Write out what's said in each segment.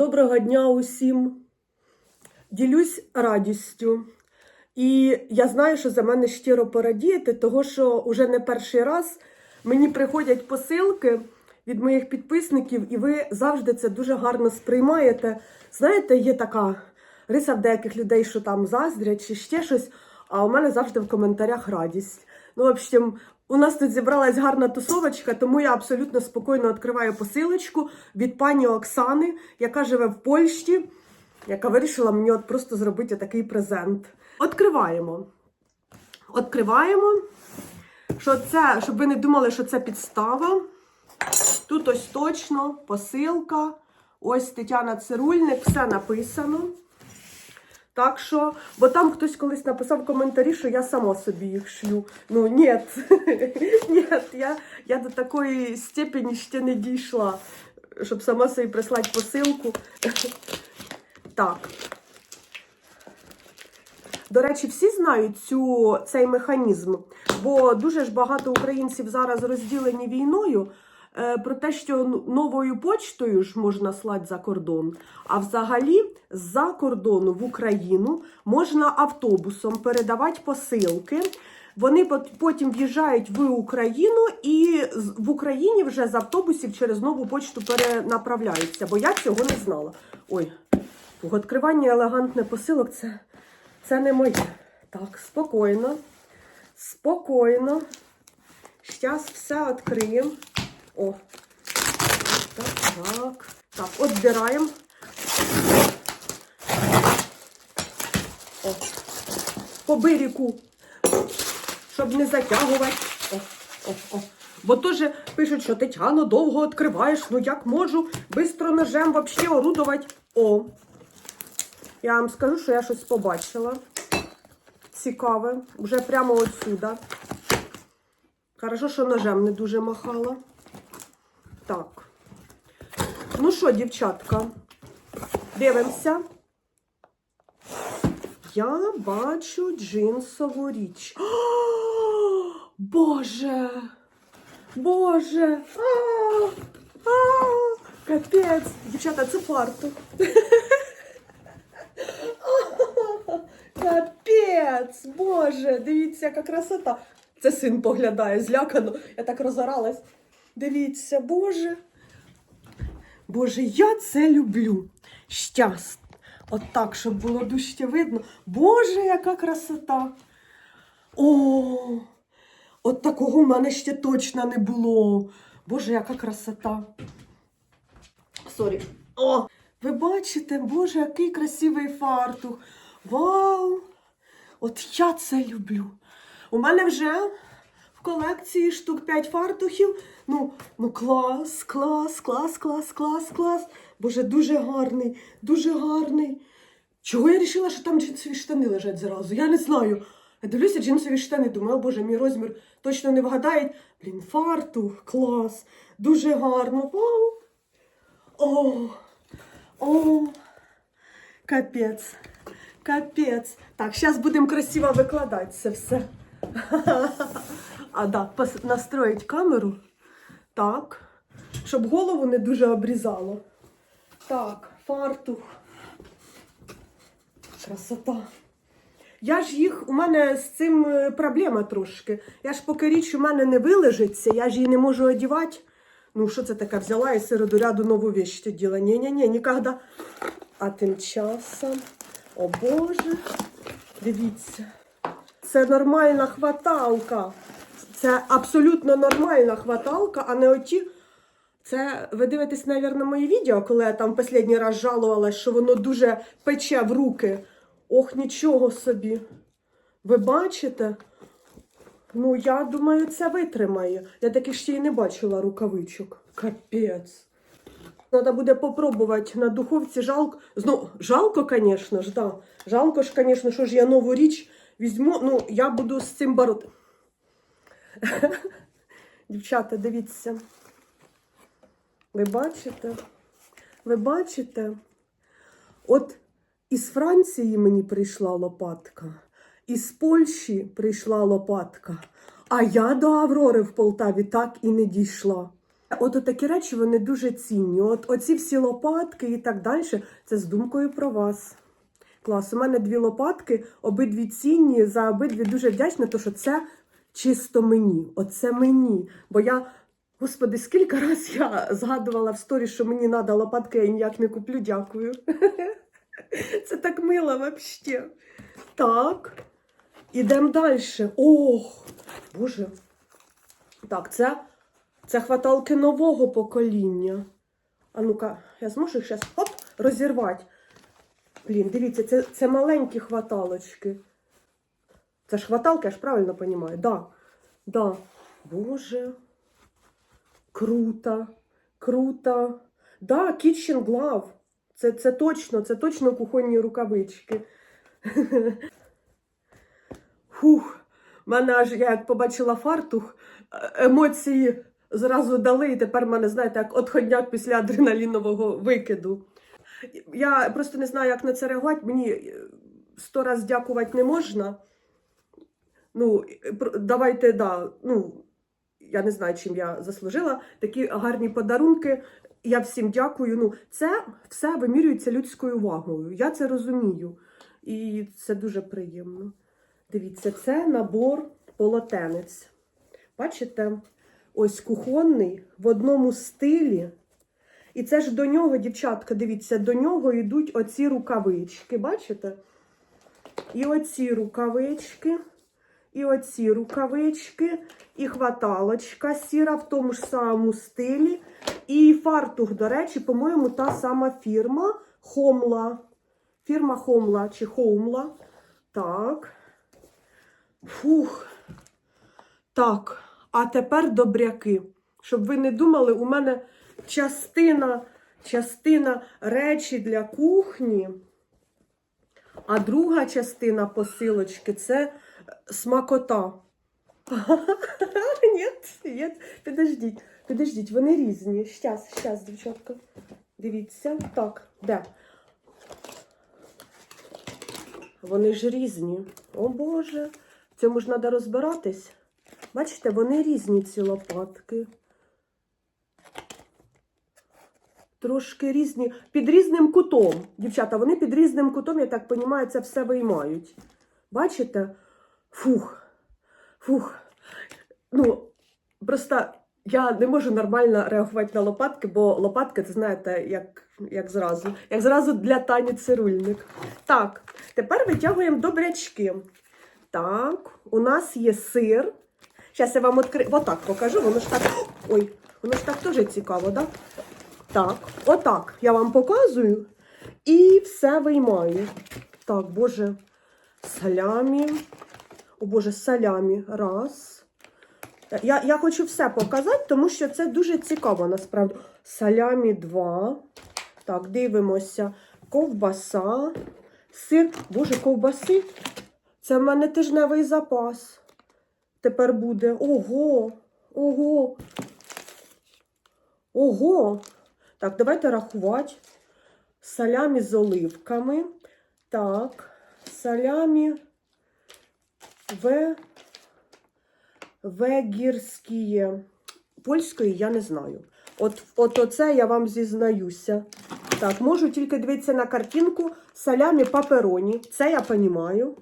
Доброго дня усім. Ділюсь радістю. І я знаю, що за мене щиро порадієте, того що уже не перший раз мені приходять посилки від моїх підписників, і ви завжди це дуже гарно сприймаєте. Знаєте, є така риса в деяких людей, що там заздрять чи ще щось, а у мене завжди в коментарях радість. Ну, в общем, у нас тут зібралась гарна тусовочка, тому я абсолютно спокійно відкриваю посилочку від пані Оксани, яка живе в Польщі, яка вирішила мені от просто зробити такий презент. Відкриваємо. Відкриваємо. Що це, щоб ви не думали, що це підстава. Тут ось точно посилка. Ось Тетяна Цирульник, все написано. Так що, бо там хтось колись написав коментарі, що я сама собі їх шлю. Ну, ні, ні, я, я до такої степені ще не дійшла, щоб сама собі прислати посилку. Так. До речі, всі знають цю, цей механізм, бо дуже ж багато українців зараз розділені війною про те, що новою почтою ж можна слати за кордон, а взагалі з-за кордону в Україну можна автобусом передавати посилки. Вони потім в'їжджають в Україну і в Україні вже з автобусів через нову почту перенаправляються, бо я цього не знала. Ой, відкривання елегантне посилок це, це не моє. Так, спокійно. Спокійно. Зараз все відкриємо. О. Так, так. Так, відбираємо. О. По бирику. Щоб не затягувати. О, о, о. Бо теж пишуть, що Тетяно довго відкриваєш. Ну як можу бистро ножем вообще орудувати. О. Я вам скажу, що я щось побачила. Цікаве. Вже прямо отсюда. Хорошо, що ножем не дуже махала. Так. Ну що, дівчатка, дивимося. Я бачу джинсову річ. О, Боже! Боже! А, а, капець! Дівчата, це фартух. Капець! Боже! Дивіться, яка красота! Це син поглядає злякано. Я так розоралась. Дивіться, Боже. Боже, я це люблю. Щас. От так, щоб було дужче видно. Боже, яка красота. О, от такого в мене ще точно не було. Боже, яка красота. Сорі. О, ви бачите, Боже, який красивий фартух. Вау! От я це люблю. У мене вже колекції штук 5 фартухів. Ну, ну клас, клас, клас, клас, клас, клас. Боже, дуже гарний, дуже гарний. Чого я вирішила, що там джинсові штани лежать зразу? Я не знаю. Я дивлюся джинсові штани, думаю, о боже, мій розмір точно не вгадають. Блін, фартух, клас, дуже гарно. Вау. О, о, капець, капець. Так, зараз будемо красиво викладати це все. А, да, настроїть камеру. Так. Щоб голову не дуже обрізало. Так, фартух. Красота. Я ж їх, у мене з цим е, проблема трошки. Я ж поки річ у мене не вилежиться, я ж її не можу одівати. Ну, що це таке? Взяла і середу ряду нову вещь оділа. Ні-ні-ні, ніколи. А тим часом, о Боже, дивіться. Це нормальна хваталка. Це абсолютно нормальна хваталка, а не оті. Це ви дивитесь, мабуть, моє відео, коли я там останній раз жалувалась, що воно дуже пече в руки. Ох, нічого собі. Ви бачите? Ну, я думаю, це витримає. Я таки ще й не бачила рукавичок. Капець. Треба буде попробувати на духовці жалко. Знову, жалко, звісно ж, да. Жалко ж, звісно, що ж я нову річ візьму. Ну, я буду з цим бороти. Дівчата, дивіться. Ви бачите? Ви бачите? От із Франції мені прийшла лопатка, із Польщі прийшла лопатка, а я до Аврори в Полтаві так і не дійшла. От такі речі вони дуже цінні. От оці всі лопатки і так далі. Це з думкою про вас. Клас. У мене дві лопатки, обидві цінні, за обидві дуже вдячна, тому що це чисто мені. Оце мені. Бо я, господи, скільки раз я згадувала в сторі, що мені треба лопатки, я ніяк не куплю, дякую. Це так мило взагалі. Так. Ідемо далі. Ох, Боже. Так, це, це хваталки нового покоління. А ну-ка, я зможу їх зараз хоп, розірвати. Блін, дивіться, це, це маленькі хваталочки. Це ж хваталки, я ж правильно розумію? Да. Да. Боже. Круто. Круто. Да, kitchen glove. Це, це точно, це точно кухонні рукавички. Фух, мене аж я як побачила фартух, е- емоції зразу дали, і тепер мене, знаєте, як отходняк після адреналінового викиду. Я просто не знаю, як на це реагувати. Мені е, сто раз дякувати не можна. Ну, давайте, да, ну, я не знаю, чим я заслужила. Такі гарні подарунки. Я всім дякую. Ну, це все вимірюється людською увагою. Я це розумію. І це дуже приємно. Дивіться, це набор полотенець. Бачите? Ось кухонний в одному стилі. І це ж до нього, дівчатка, дивіться, до нього йдуть оці рукавички. Бачите? І оці рукавички, і оці рукавички, і хваталочка сіра в тому ж самому стилі. І фартух, до речі, по-моєму, та сама фірма Хомла. Фірма Хомла чи Хоумла. Так. Фух. Так, а тепер добряки. Щоб ви не думали, у мене частина, частина речі для кухні, а друга частина посилочки це смакота. Ні, підождіть, підождіть, вони різні. Щас, щас, дівчатка. Дивіться. Так, де? Вони ж різні. О Боже, в цьому ж треба розбиратись. Бачите, вони різні ці лопатки. Трошки різні, під різним кутом. Дівчата, вони під різним кутом, я так розумію, це все виймають. Бачите? Фух. Фух. Ну, просто я не можу нормально реагувати на лопатки, бо лопатки, це знаєте, як, як зразу. Як зразу для Тані цирульник. Так, тепер витягуємо добрячки. Так, у нас є сир. Зараз я вам відкрию. Отак покажу, воно ж так. Ой, воно ж так теж цікаво, так? Так, отак я вам показую і все виймаю. Так, боже, салямі. О Боже, салямі. Раз. Я, я хочу все показати, тому що це дуже цікаво насправді. Салямі два. Так, дивимося. Ковбаса. Сир. Боже, ковбаси. Це в мене тижневий запас. Тепер буде. Ого! Ого! Ого! Так, давайте рахувати. Салямі з оливками. Так, салямі в вегірські. Польської я не знаю. От, от оце я вам зізнаюся. Так, можу тільки дивитися на картинку салямі папероні. Це я розумію.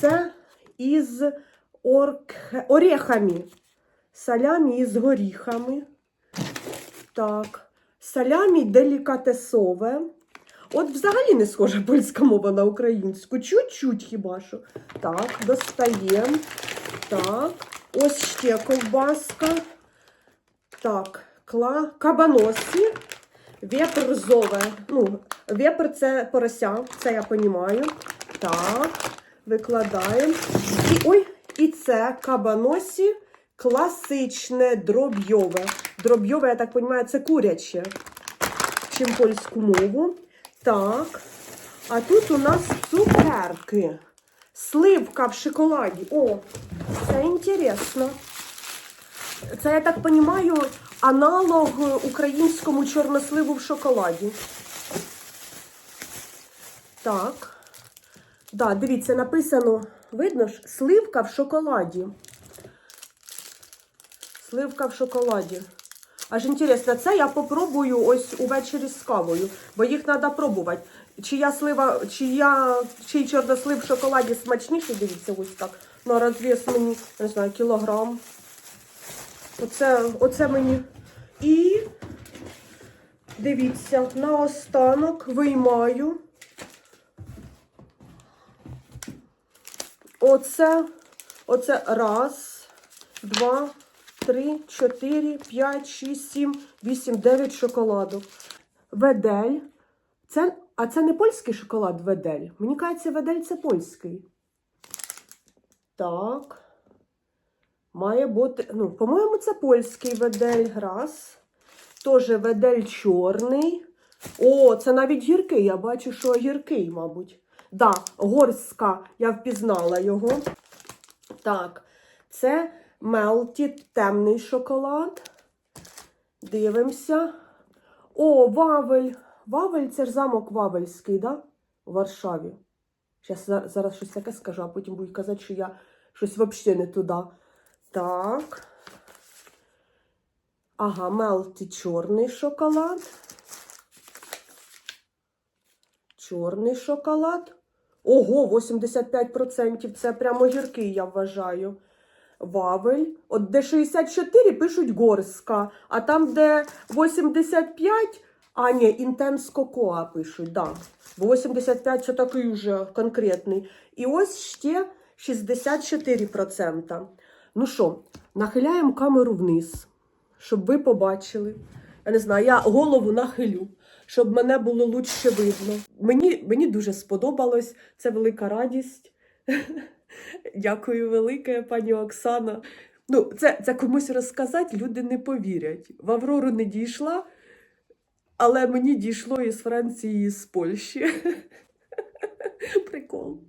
Це із орк... орехами. Салямі із горіхами. Так. Салямі делікатесове. От взагалі не схожа польська мова на українську. Чуть-чуть хіба що. Так, достаємо. Так. Ось ще ковбаска. Так, кла... кабаносі. Вепр зове. Ну, вепр це порося, це я розумію. Так, викладаємо. І, ой, і це кабаносі класичне дробйове. Дробйове, я так розумію, це куряче, чим польську мову. Так. А тут у нас цукерки. Сливка в шоколаді. О, це інтересно. Це, я так розумію, аналог українському чорносливу в шоколаді. Так. Да, дивіться, написано, видно ж, сливка в шоколаді. Сливка в шоколаді. Аж інтересно, це я попробую ось увечері з кавою, бо їх треба пробувати. Чия слива, чия, чий чорнослив в шоколаді смачніший, дивіться, ось так. На розв'яз мені, не знаю, кілограм. Оце, оце мені. І дивіться, наостанок виймаю. Оце, оце раз, два, три, чотири, п'ять, шість, сім, вісім, дев'ять шоколадок. Ведель. Це, а це не польський шоколад ведель. Мені кажеться, ведель це польський. Так. Має бути. Ну, по-моєму, це польський ведель. Раз. Тоже ведель чорний. О, це навіть гіркий. Я бачу, що гіркий, мабуть. Да, горська, я впізнала його. Так, це Мелті темний шоколад. Дивимося. О, Вавель. Вавель це ж замок Вавельський, да? У Варшаві. Зараз, зараз щось таке скажу, а потім будуть казати, що я щось взагалі не туди. Так. Ага, Мелті чорний шоколад. Чорний шоколад. Ого, 85%. Це прямо гіркий, я вважаю. Вавель. От де 64 пишуть горська, а там, де 85, а ні, інтенс кокоа пишуть, да. Бо 85 це такий уже конкретний. І ось ще 64%. Ну що, нахиляємо камеру вниз, щоб ви побачили. Я не знаю, я голову нахилю, щоб мене було лучше видно. Мені, мені дуже сподобалось, це велика радість. Дякую велике, пані Оксана. Ну, це, це комусь розказати, люди не повірять. В Аврору не дійшла, але мені дійшло із Франції, і з Польщі. Прикол.